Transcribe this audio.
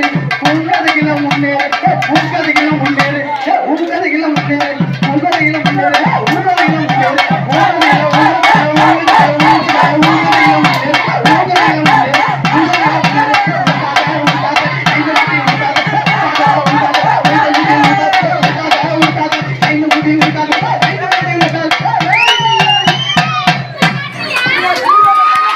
முன்னேறு ஒன்பது கிலோ முன்னேறு. ஒன்பது கிலோ முன்னேறு. ஒன்பது கிலோ முன்னேறு ஒன்பது கிலோ முன்னேறு.